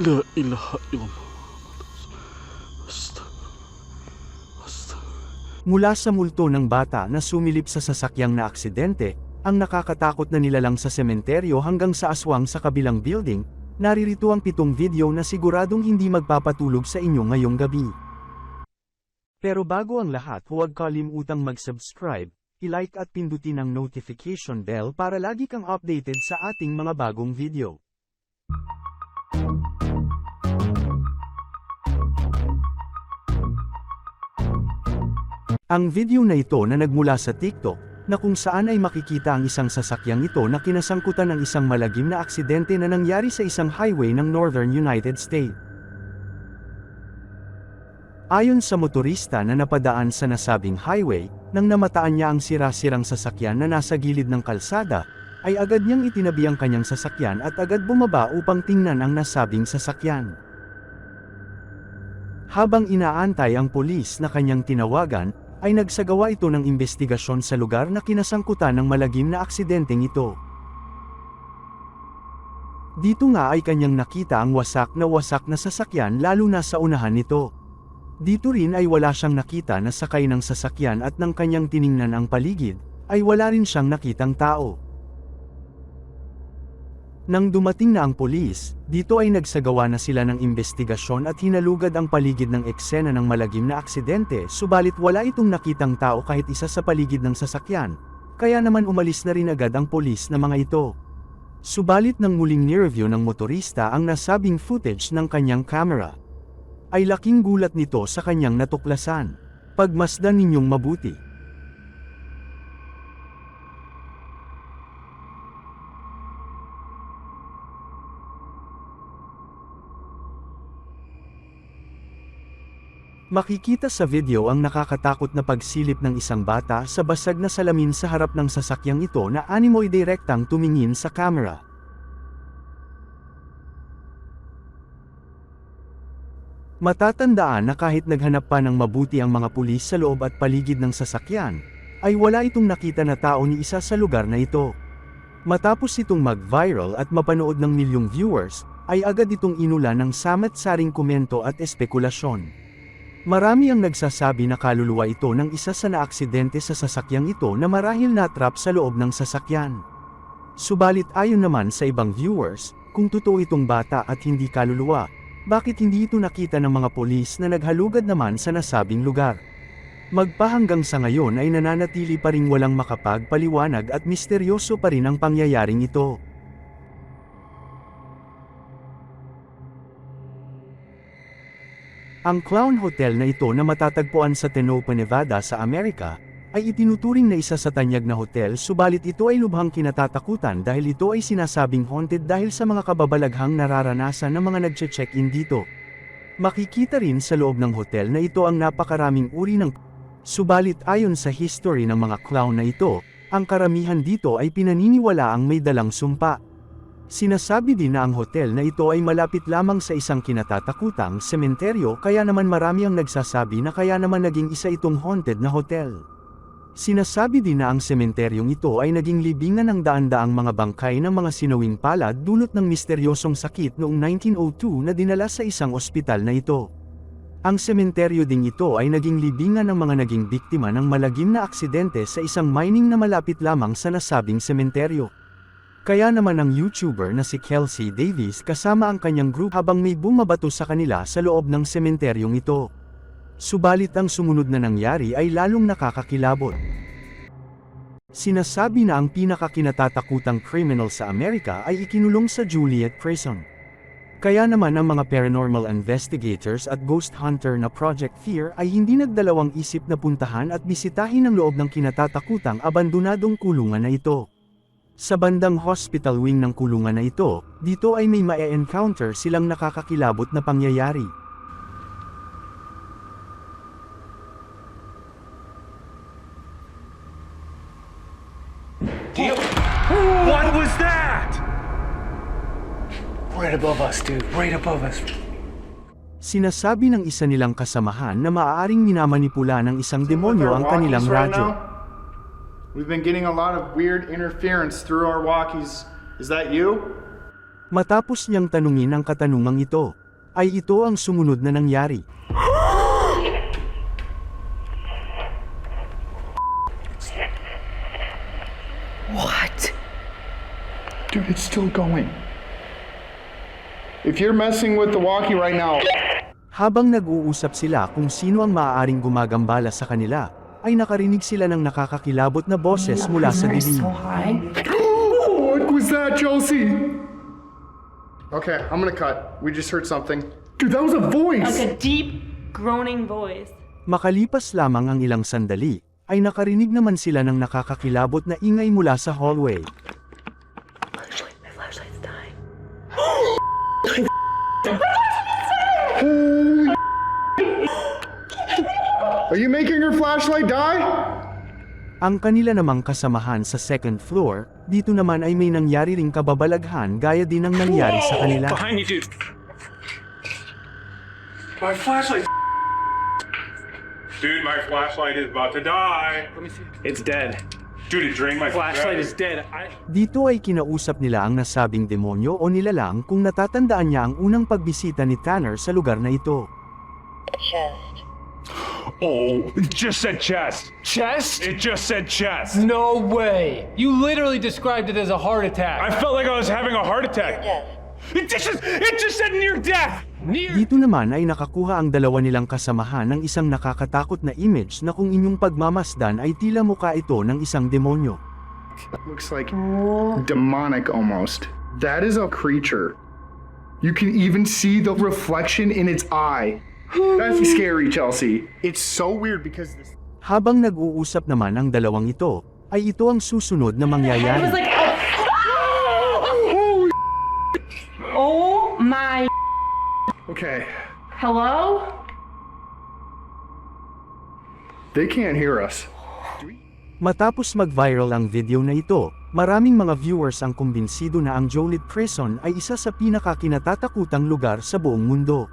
لا إله إلا الله أستغفر أستغفر Mula sa multo ng bata na sumilip sa sasakyang na aksidente, ang nakakatakot na nilalang sa sementeryo hanggang sa aswang sa kabilang building, naririto ang pitong video na siguradong hindi magpapatulog sa inyo ngayong gabi. Pero bago ang lahat huwag kalimutang mag-subscribe, i-like at pindutin ang notification bell para lagi kang updated sa ating mga bagong video. Ang video na ito na nagmula sa TikTok, na kung saan ay makikita ang isang sasakyang ito na kinasangkutan ng isang malagim na aksidente na nangyari sa isang highway ng Northern United States. Ayon sa motorista na napadaan sa nasabing highway, nang namataan niya ang sira-sirang sasakyan na nasa gilid ng kalsada, ay agad niyang itinabi ang kanyang sasakyan at agad bumaba upang tingnan ang nasabing sasakyan. Habang inaantay ang pulis na kanyang tinawagan, ay nagsagawa ito ng investigasyon sa lugar na kinasangkutan ng malagim na aksidenteng ito. Dito nga ay kanyang nakita ang wasak na wasak na sasakyan lalo na sa unahan nito. Dito rin ay wala siyang nakita na sakay ng sasakyan at nang kanyang tiningnan ang paligid, ay wala rin siyang nakitang tao. Nang dumating na ang polis, dito ay nagsagawa na sila ng investigasyon at hinalugad ang paligid ng eksena ng malagim na aksidente subalit wala itong nakitang tao kahit isa sa paligid ng sasakyan, kaya naman umalis na rin agad ang polis na mga ito. Subalit nang muling nireview ng motorista ang nasabing footage ng kanyang camera, ay laking gulat nito sa kanyang natuklasan. Pagmasdan ninyong mabuti. Makikita sa video ang nakakatakot na pagsilip ng isang bata sa basag na salamin sa harap ng sasakyang ito na animoy direktang tumingin sa camera. Matatandaan na kahit naghanap pa ng mabuti ang mga pulis sa loob at paligid ng sasakyan, ay wala itong nakita na tao ni isa sa lugar na ito. Matapos itong mag-viral at mapanood ng milyong viewers, ay agad itong inula ng samat-saring komento at espekulasyon. Marami ang nagsasabi na kaluluwa ito ng isa sa naaksidente sa sasakyang ito na marahil natrap sa loob ng sasakyan. Subalit ayon naman sa ibang viewers, kung totoo itong bata at hindi kaluluwa, bakit hindi ito nakita ng mga polis na naghalugad naman sa nasabing lugar? Magpahanggang sa ngayon ay nananatili pa ring walang makapagpaliwanag at misteryoso pa rin ang pangyayaring ito. Ang Clown Hotel na ito na matatagpuan sa Tenopa, Nevada sa Amerika, ay itinuturing na isa sa tanyag na hotel subalit ito ay lubhang kinatatakutan dahil ito ay sinasabing haunted dahil sa mga kababalaghang nararanasan ng mga nagche-check-in dito. Makikita rin sa loob ng hotel na ito ang napakaraming uri ng Subalit ayon sa history ng mga clown na ito, ang karamihan dito ay pinaniniwala ang may dalang sumpa. Sinasabi din na ang hotel na ito ay malapit lamang sa isang kinatatakutang sementeryo kaya naman marami ang nagsasabi na kaya naman naging isa itong haunted na hotel. Sinasabi din na ang sementeryong ito ay naging libingan ng daan-daang mga bangkay ng mga sinawing palad dulot ng misteryosong sakit noong 1902 na dinala sa isang ospital na ito. Ang sementeryo ding ito ay naging libingan ng mga naging biktima ng malagim na aksidente sa isang mining na malapit lamang sa nasabing sementeryo. Kaya naman ang YouTuber na si Kelsey Davis kasama ang kanyang group habang may bumabato sa kanila sa loob ng sementeryong ito. Subalit ang sumunod na nangyari ay lalong nakakakilabot. Sinasabi na ang pinakakinatatakutang criminal sa Amerika ay ikinulong sa Juliet Prison. Kaya naman ang mga paranormal investigators at ghost hunter na Project Fear ay hindi nagdalawang isip na puntahan at bisitahin ang loob ng kinatatakutang abandonadong kulungan na ito. Sa bandang hospital wing ng kulungan na ito, dito ay may mae-encounter silang nakakakilabot na pangyayari. What was that? Right above us, dude. Right above us. Sinasabi ng isa nilang kasamahan na maaaring minamanipula ng isang demonyo ang kanilang Right radyo. We've been getting a lot of weird interference through our walkies. Is that you? Matapos niyang tanungin ang katanungang ito, ay ito ang sumunod na nangyari. What? Dude, it's still going. If you're messing with the walkie right now, Habang nag-uusap sila kung sino ang maaaring gumagambala sa kanila, ay nakarinig sila ng nakakakilabot na boses mula sa dilim. high. what was that, Chelsea? Okay, I'm gonna cut. We just heard something. Dude, that was a voice. Like a deep groaning voice. Makalipas lamang ang ilang sandali, ay nakarinig naman sila ng nakakakilabot na ingay mula sa hallway. Flashlight, my flashlight's dying. Are you making flashlight die? Ang kanila namang kasamahan sa second floor, dito naman ay may nangyari ring kababalaghan gaya din ng nangyari sa kanila. Behind you, dude. My flashlight. Dude, my flashlight is about to die. Let me see. It's dead. Dude, it drained my Flashlight battery. is dead. I. Dito ay kinausap nila ang nasabing demonyo o nilalang kung natatandaan niya ang unang pagbisita ni Tanner sa lugar na ito. chest. Oh, it just said chest. Chest? It just said chest. No way. You literally described it as a heart I attack. felt like I was having a heart attack. It just, it just said near death. Near. Dito naman ay nakakuha ang dalawa nilang kasamahan ng isang nakakatakot na image na kung inyong pagmamasdan ay tila muka ito ng isang demonyo. Looks like demonic almost. That is a creature. You can even see the reflection in its eye. That's scary, Chelsea. It's so weird because this. Habang nag-uusap naman ang dalawang ito, ay ito ang susunod na It was mangyayari. like, oh, oh my, Okay, hello? they can't hear us. Matapos mag-viral ang video na ito, maraming mga viewers ang kumbinsido na ang Jolit Prison ay isa sa pinakakinatatakutang lugar sa buong mundo.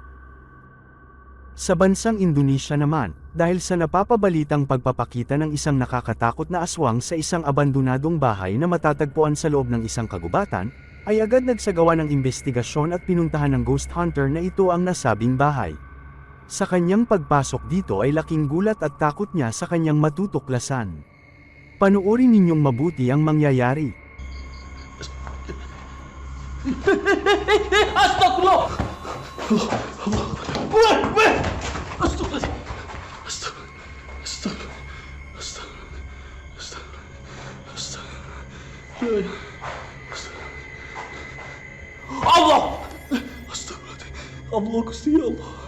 Sa bansang Indonesia naman, dahil sa napapabalitang pagpapakita ng isang nakakatakot na aswang sa isang abandonadong bahay na matatagpuan sa loob ng isang kagubatan, ay agad nagsagawa ng investigasyon at pinuntahan ng ghost hunter na ito ang nasabing bahay. Sa kanyang pagpasok dito ay laking gulat at takot niya sa kanyang matutuklasan. Panuorin ninyong mabuti ang mangyayari. Bırak be! Estağfurullah. Estağfurullah. Estağfurullah. Estağfurullah. Estağfurullah. Estağfurullah. Estağfurullah. Allah! Estağfurullah. Allah kusuyor Allah.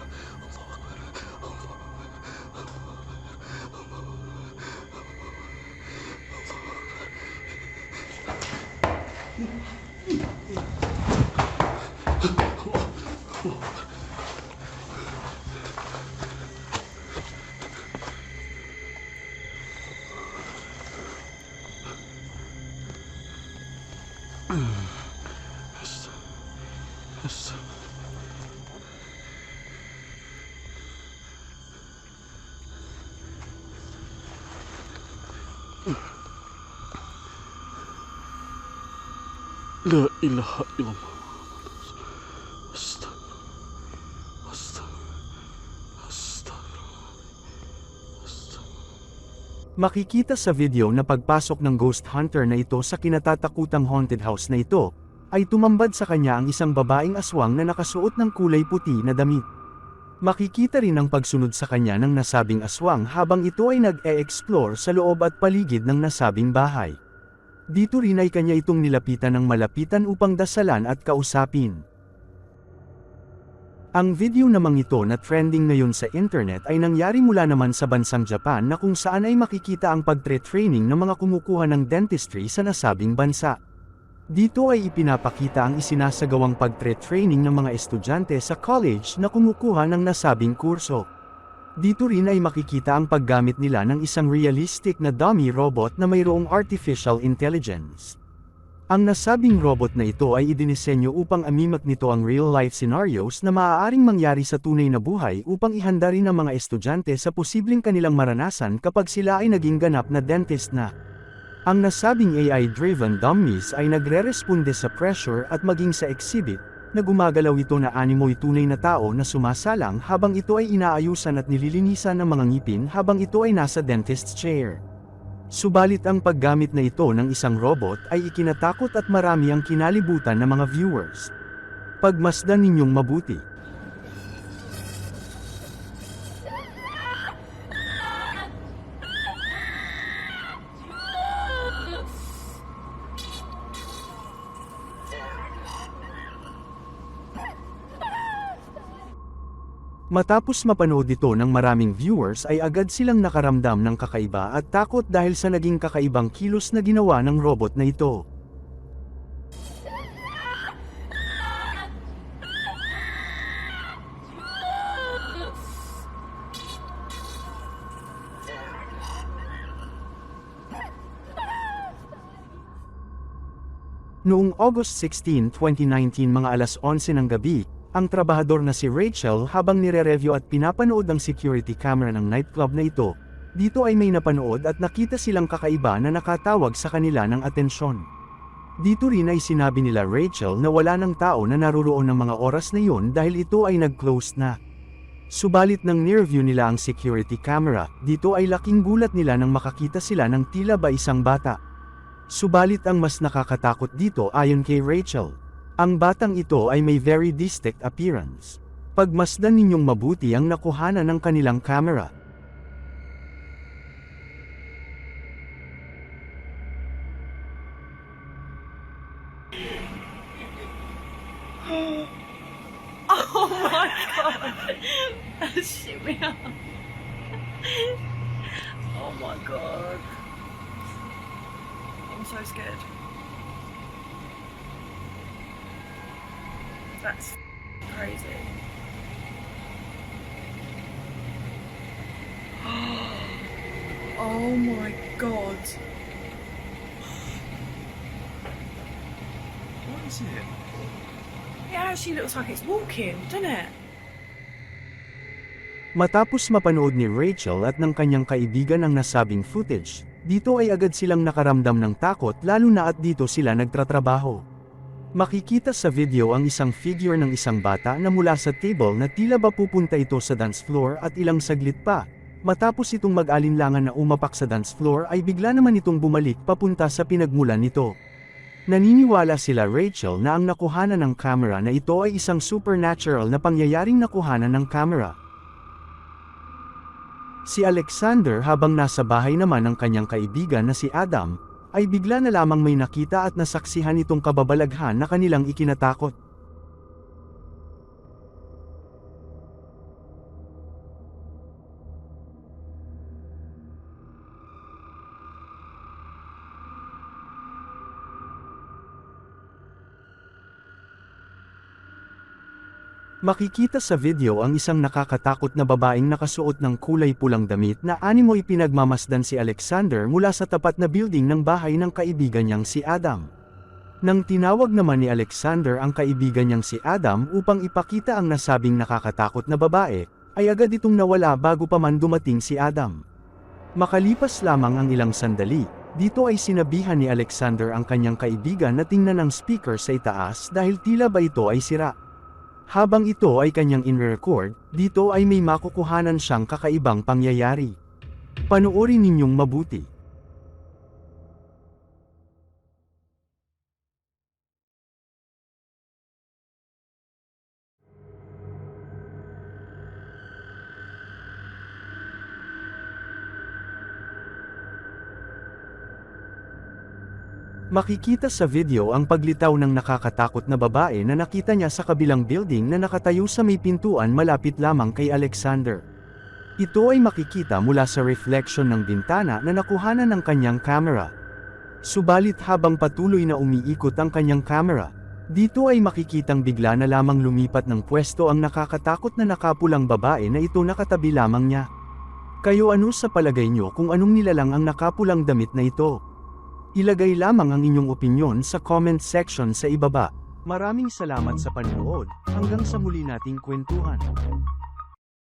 La ilaha illallah. Makikita sa video na pagpasok ng ghost hunter na ito sa kinatatakutang haunted house na ito, ay tumambad sa kanya ang isang babaeng aswang na nakasuot ng kulay puti na damit. Makikita rin ang pagsunod sa kanya ng nasabing aswang habang ito ay nag-e-explore sa loob at paligid ng nasabing bahay. Dito rin ay kanya itong nilapitan ng malapitan upang dasalan at kausapin. Ang video namang ito na trending ngayon sa internet ay nangyari mula naman sa bansang Japan na kung saan ay makikita ang pagtre-training ng mga kumukuha ng dentistry sa nasabing bansa. Dito ay ipinapakita ang isinasagawang pagtre-training ng mga estudyante sa college na kumukuha ng nasabing kurso. Dito rin ay makikita ang paggamit nila ng isang realistic na dummy robot na mayroong artificial intelligence. Ang nasabing robot na ito ay idinisenyo upang amimak nito ang real-life scenarios na maaaring mangyari sa tunay na buhay upang ihanda rin ang mga estudyante sa posibleng kanilang maranasan kapag sila ay naging ganap na dentist na. Ang nasabing AI-driven dummies ay nagre-responde sa pressure at maging sa exhibit, na gumagalaw ito na animoy tunay na tao na sumasalang habang ito ay inaayusan at nililinisan ng mga ngipin habang ito ay nasa dentist's chair. Subalit ang paggamit na ito ng isang robot ay ikinatakot at marami ang kinalibutan ng mga viewers. Pagmasdan ninyong mabuti. Matapos mapanood ito ng maraming viewers ay agad silang nakaramdam ng kakaiba at takot dahil sa naging kakaibang kilos na ginawa ng robot na ito. Noong August 16, 2019 mga alas 11 ng gabi, ang trabahador na si Rachel habang nire-review at pinapanood ang security camera ng nightclub na ito, dito ay may napanood at nakita silang kakaiba na nakatawag sa kanila ng atensyon. Dito rin ay sinabi nila Rachel na wala ng tao na naruroon ng mga oras na yun dahil ito ay nag-close na. Subalit nang near-view nila ang security camera, dito ay laking gulat nila nang makakita sila ng tila ba isang bata. Subalit ang mas nakakatakot dito ayon kay Rachel. Ang batang ito ay may very distinct appearance. Pagmasdan ninyong mabuti ang nakuhanan ng kanilang camera. Oh my god. That shit me up. Oh my god. I'm so scared. That's crazy. Oh my god. What is it? It actually looks like it's walking, doesn't it? Matapos mapanood ni Rachel at ng kanyang kaibigan ang nasabing footage, dito ay agad silang nakaramdam ng takot lalo na at dito sila nagtratrabaho. Makikita sa video ang isang figure ng isang bata na mula sa table na tila ba pupunta ito sa dance floor at ilang saglit pa. Matapos itong mag-alinlangan na umapak sa dance floor ay bigla naman itong bumalik papunta sa pinagmulan nito. Naniniwala sila Rachel na ang nakuhanan ng camera na ito ay isang supernatural na pangyayaring nakuhanan ng camera. Si Alexander habang nasa bahay naman ng kanyang kaibigan na si Adam, ay bigla na lamang may nakita at nasaksihan itong kababalaghan na kanilang ikinatakot. Makikita sa video ang isang nakakatakot na babaeng nakasuot ng kulay pulang damit na animo ipinagmamasdan si Alexander mula sa tapat na building ng bahay ng kaibigan niyang si Adam. Nang tinawag naman ni Alexander ang kaibigan niyang si Adam upang ipakita ang nasabing nakakatakot na babae, ay agad itong nawala bago pa man dumating si Adam. Makalipas lamang ang ilang sandali, dito ay sinabihan ni Alexander ang kanyang kaibigan na tingnan ang speaker sa itaas dahil tila ba ito ay sira. Habang ito ay kanyang in-record, dito ay may makukuhanan siyang kakaibang pangyayari. Panoorin ninyong mabuti. Makikita sa video ang paglitaw ng nakakatakot na babae na nakita niya sa kabilang building na nakatayo sa may pintuan malapit lamang kay Alexander. Ito ay makikita mula sa reflection ng bintana na nakuhanan ng kanyang camera. Subalit habang patuloy na umiikot ang kanyang camera, dito ay makikitang bigla na lamang lumipat ng pwesto ang nakakatakot na nakapulang babae na ito nakatabi lamang niya. Kayo ano sa palagay nyo kung anong nilalang ang nakapulang damit na ito? Ilagay lamang ang inyong opinyon sa comment section sa ibaba. Maraming salamat sa panonood, hanggang sa muli nating kwentuhan.